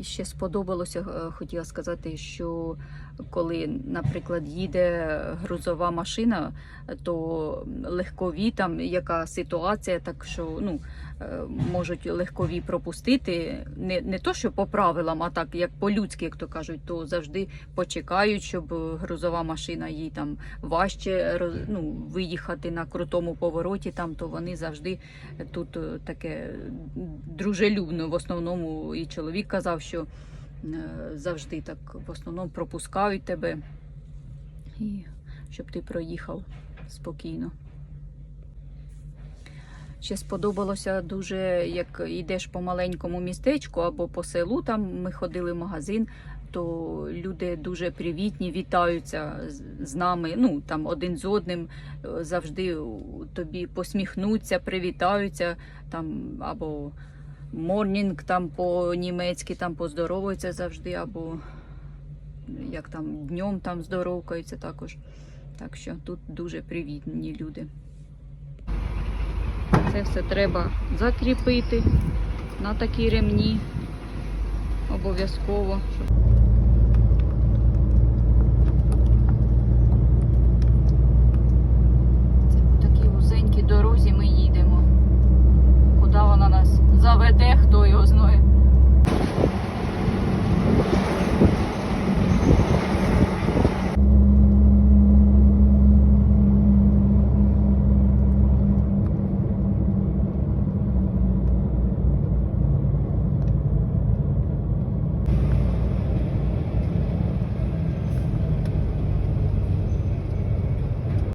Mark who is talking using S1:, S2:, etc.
S1: Ще сподобалося, е, хотіла сказати, що коли, наприклад, їде грузова машина, то легкові там яка ситуація, так що ну, можуть легкові пропустити. Не, не то, що по правилам, а так як по-людськи, як то кажуть, то завжди почекають, щоб е, грузова машина їй там важче ну, виїхати на крутому повороті, там, то вони завжди тут е, таке дружелюбно. В основному і чоловік казав, що е, завжди так в основному пропускають тебе, і щоб ти проїхав спокійно. Ще сподобалося дуже, як йдеш по маленькому містечку або по селу, там ми ходили в магазин, то люди дуже привітні, вітаються з- нами. Ну там один з одним е, завжди тобі посміхнуться, привітаються там або морнінг там по-німецьки там поздоровуються завжди, або як там днем там здоровкаються також. Так що тут дуже привітні люди. Це все треба закріпити на такі ремні. Обов'язково,